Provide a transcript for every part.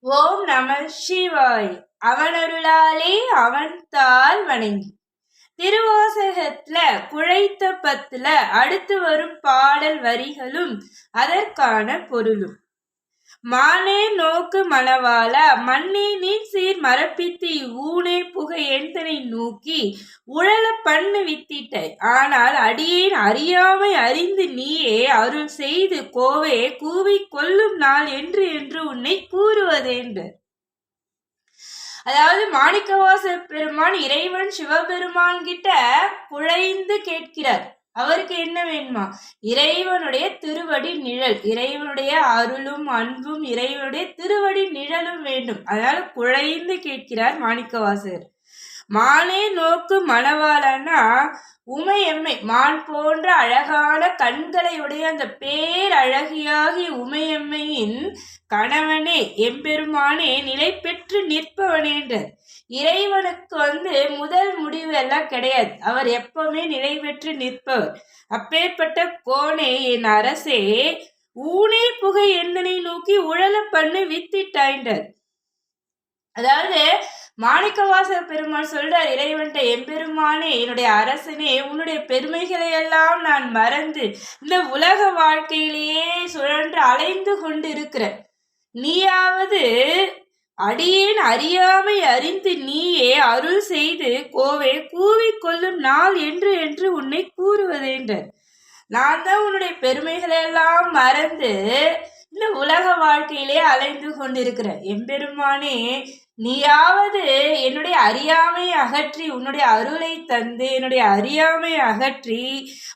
ஓம் நம சிவாய். அவனருளாலே அவன் தால் வணங்கி. திருவாசகத்துல குழைத்த பத்துல அடுத்து வரும் பாடல் வரிகளும் அதற்கான பொருளும். மானே நோக்கு மணவாள மண்ணே நீர் சீர் மரப்பித்து ஊனே புகை எந்தனை நோக்கி உழல பண்ணு வித்திட்டை. ஆனால் அடியேன் அறியாமை அறிந்து நீயே அருள் செய்து கோவே கூவி கொல்லும் நாள் என்று என்று உன்னை கூறுவதென்று. அதாவது மாணிக்கவாச பெருமான் இறைவன் சிவபெருமான் கிட்ட குழைந்து கேட்கிறார். அவருக்கு என்ன வேணுமா? இறைவனுடைய திருவடி நிழல். இறைவனுடைய அருளும் அன்பும் இறைவனுடைய திருவடி நிழலும் வேண்டும். அதனால குழைந்து கேட்கிறார் மாணிக்கவாசகர். மானே நோக்கு மணவாளன்னா உமையம்மை மான் போன்ற அழகான கண்களை உடைய அந்த பேரழகியாகி உமையம்மையின் கணவனே எம்பெருமானே நிலை பெற்று நிற்பவனேன்றார் இறைவனுக்கு வந்து முதல் முடிவு எல்லாம் கிடையாது. அவர் எப்பவுமே நிலை பெற்று நிற்பவர். அப்பேற்பட்ட கோணே என் அரசே ஊனே புகை எந்தனை நோக்கி உழல பண்ணு வித்திட்டாயின்றார் அதாவது மாணிக்கவாச பெருமாள் சொல்றார் இறைவன்ட்ட எம்பெருமானே என்னுடைய அரசனே உன்னுடைய பெருமைகளை எல்லாம் நான் மறந்து இந்த உலக வாழ்க்கையிலேயே சுழன்று அலைந்து கொண்டு இருக்கிற நீயாவது அடியேன் அறியாமை அறிந்து நீயே அருள் செய்து கோவே கூவிக்கொள்ளும் நாள் என்று என்று உன்னை கூறுவதேன்ற நான் தான் உன்னுடைய பெருமைகளெல்லாம் மறந்து இந்த உலக வாழ்க்கையிலே அலைந்து கொண்டிருக்கிறேன் எம்பெருமானே நீயாவது என்னுடைய அறியாமை அகற்றி உன்னுடைய அருளை தந்து என்னுடைய அறியாமை அகற்றி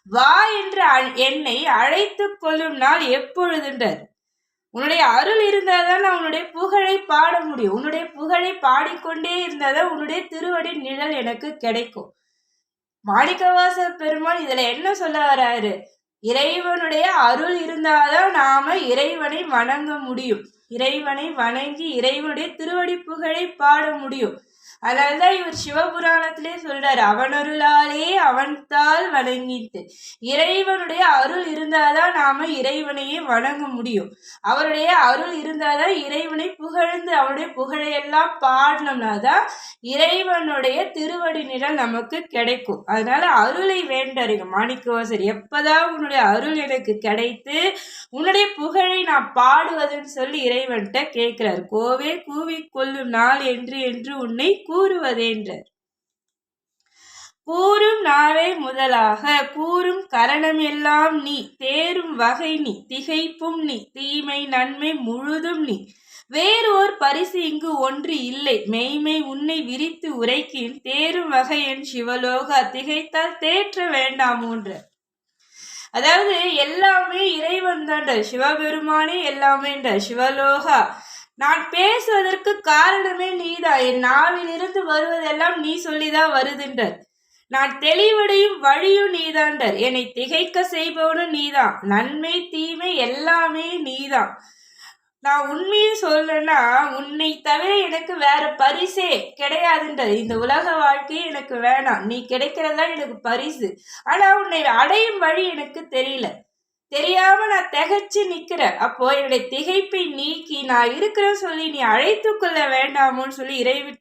வா என்று என்னை அழைத்து கொள்ளும் நாள் எப்பொழுதுன்றார் உன்னுடைய அருள் இருந்தால் தான் நான் உன்னுடைய புகழை பாட முடியும். உன்னுடைய புகழை பாடிக்கொண்டே இருந்தால் தான் உன்னுடைய திருவடி நிழல் எனக்கு கிடைக்கும். மாணிக்கவாச பெருமாள் இதில் என்ன சொல்ல வராரு? இறைவனுடைய அருள் இருந்தாதான் நாம இறைவனை வணங்க முடியும். இறைவனை வணங்கி இறைவனுடைய திருவடி புகழை பாட முடியும். அதனால்தான் இவர் சிவபுராணத்திலே சொல்றாரு அவனருளாலே அவன்தால் வணங்கிட்டு இறைவனுடைய அருள் இருந்தாதான் நாம இறைவனையே வணங்க முடியும். அவருடைய அருள் இருந்தாதான் இறைவனை புகழ்ந்து அவருடைய புகழையெல்லாம் பாடினோம்னா தான் இறைவனுடைய திருவடி நிழல் நமக்கு கிடைக்கும். அதனால அருளை வேண்டறிங்க. மாணிக்கவாசர் எப்பதான் உன்னுடைய அருள் எனக்கு கிடைத்து உன்னுடைய புகழை நான் பாடுவதுன்னு சொல்லி இறைவன்கிட்ட கேட்கிறார். கோவே கூவி கொள்ளும் நாள் என்று என்று உன்னை கூறுவதேன்றார். கூறும் நாவே முதலாக கூறும் கரணமெல்லாம் நீ தேரும் வகை நீ திகைப்பும் நீ தீமை நன்மை முழுதும் நீ. வேறு ஓர் பரிசு இங்கு ஒன்று இல்லை. மெய்மை உன்னை விரித்து உரைக்கின் தேரும் வகை என் சிவலோகா திகைத்தால் தேற்ற வேண்டாம் ஒன்று அதாவது எல்லாமே இறைவன் தாண்ட சிவபெருமானே எல்லாமே சிவலோகா நான் பேசுவதற்கு காரணமே நீதான். என் நாவிலிருந்து வருவதெல்லாம் நீ சொல்லிதான் வருதுன்றார். நான் தெளிவடையும் வழியும் நீதாண்டர் என்னை திகைக்க செய்பவனும் நீதான். நன்மை தீமை எல்லாமே நீதான். நான் உண்மையை சொல்லனா உன்னை தவிர எனக்கு வேற பரிசே கிடையாதுன்றது இந்த உலக வாழ்க்கையே எனக்கு வேணாம். நீ கிடைக்கிறதா எனக்கு பரிசு. ஆனா உன்னை அடையும் வழி எனக்கு தெரியல. தெரியாம நான் திகைச்சு நிக்கிறேன். அப்போ என்னுடைய திகைப்பை நீக்கி நான் இருக்கிறேன்னு சொல்லி நீ அழைத்து கொள்ள வேண்டாமோன்னு சொல்லி இறைவிட்ட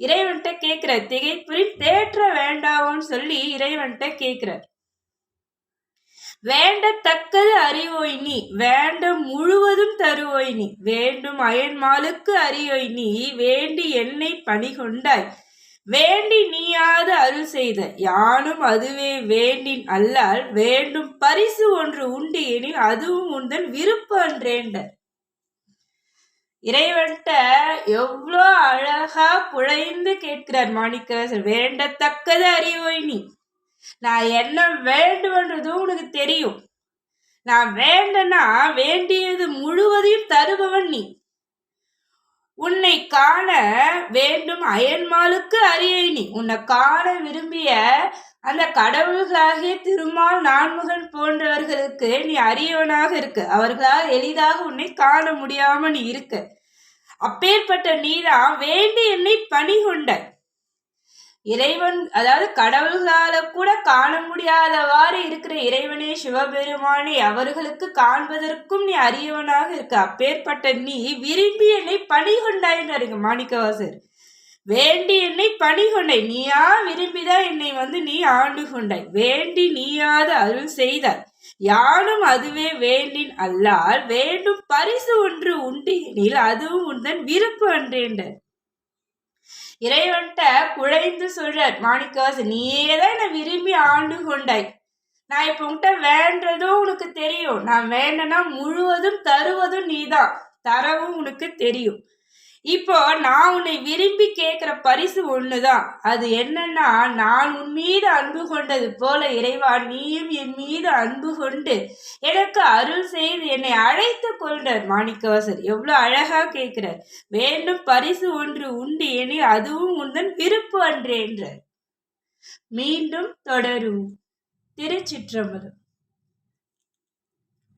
இறைவன்கிட்ட கேட்கிற திகைப்பில் தேற்ற வேண்டாமோன்னு சொல்லி இறைவன்கிட்ட கேட்கிற வேண்டத்தக்கது அறிவோய் நீ வேண்ட முழுவதும் தருவோய் நீ வேண்டும் அயன்மாலுக்கு அறியோய் நீ வேண்டி என்னை பணி கொண்டாய் வேண்டி நீ அருள் செய்த. யானும் அதுவே வேண்டின் அல்லால் வேண்டும் பரிசு ஒன்று உண்டு எனில் அதுவும் உந்தன் விருப்பம் என்றேண்ட இறைவன்கிட்ட எவ்வளோ அழகா குழைந்து கேட்கிறார் மாணிக்கவாசர். வேண்டத்தக்கது அறிவோய் நீ நான் என்ன வேண்டுமென்றதும் உனக்கு தெரியும். நான் வேண்டனா வேண்டியது முழுவதையும் தருபவன் நீ. உன்னை காண வேண்டும் அயன்மாளுக்கு அறியை நீ. உன்னை காண விரும்பிய அந்த கடவுள்களாகிய திருமால் நான்முகன் போன்றவர்களுக்கு நீ அரியவனாக இருக்கு. அவர்களால் எளிதாக உன்னை காண முடியாம நீ இருக்க. அப்பேற்பட்ட நீதான் வேண்டி என்னை பணி கொண்ட இறைவன் அதாவது கடவுள்களால கூட காண முடியாதவாறு இருக்கிற இறைவனே சிவபெருமானே அவர்களுக்கு காண்பதற்கும் நீ அரியவனாக இருக்க. அப்பேற்பட்ட நீ விரும்பி என்னை பணி கொண்டாயின்னு மாணிக்கவாசர். வேண்டி என்னை பணி கொண்டாய். நீயா விரும்பிதான் என்னை வந்து நீ ஆண்டு கொண்டாய். வேண்டி நீயாது அருள் செய்தாய். யானும் அதுவே வேண்டின் அல்லால் வேண்டும் பரிசு ஒன்று உண்டு எனில் அதுவும் உந்தன் விருப்பு அன்றேண்ட இறைவன்கிட்ட குழைந்து சொல்றார் மாணிக்கவாசு நீயே தான் என்னை விரும்பி ஆண்டு கொண்டாய். நான் இப்போ உன்கிட்ட வேண்டதும் உனக்கு தெரியும். நான் வேண்டனா முழுவதும் தருவதும் நீதான். தரவும் உனக்கு தெரியும். இப்போ நான் உன்னை விரும்பி கேட்குற பரிசு ஒண்ணுதான். அது என்னன்னா நான் உன் மீது அன்பு கொண்டது போல இறைவா நீயும் என் மீது அன்பு கொண்டு எனக்கு அருள் செய்து என்னை அழைத்து கொண்டார் மாணிக்கவாசர். எவ்வளோ அழகா கேட்கிறார். வேண்டும் பரிசு ஒன்று உண்டு எனி அதுவும் உந்தன் விருப்பு அன்றே என்றார். மீண்டும் தொடரும் திருச்சிற்றம்பலம்.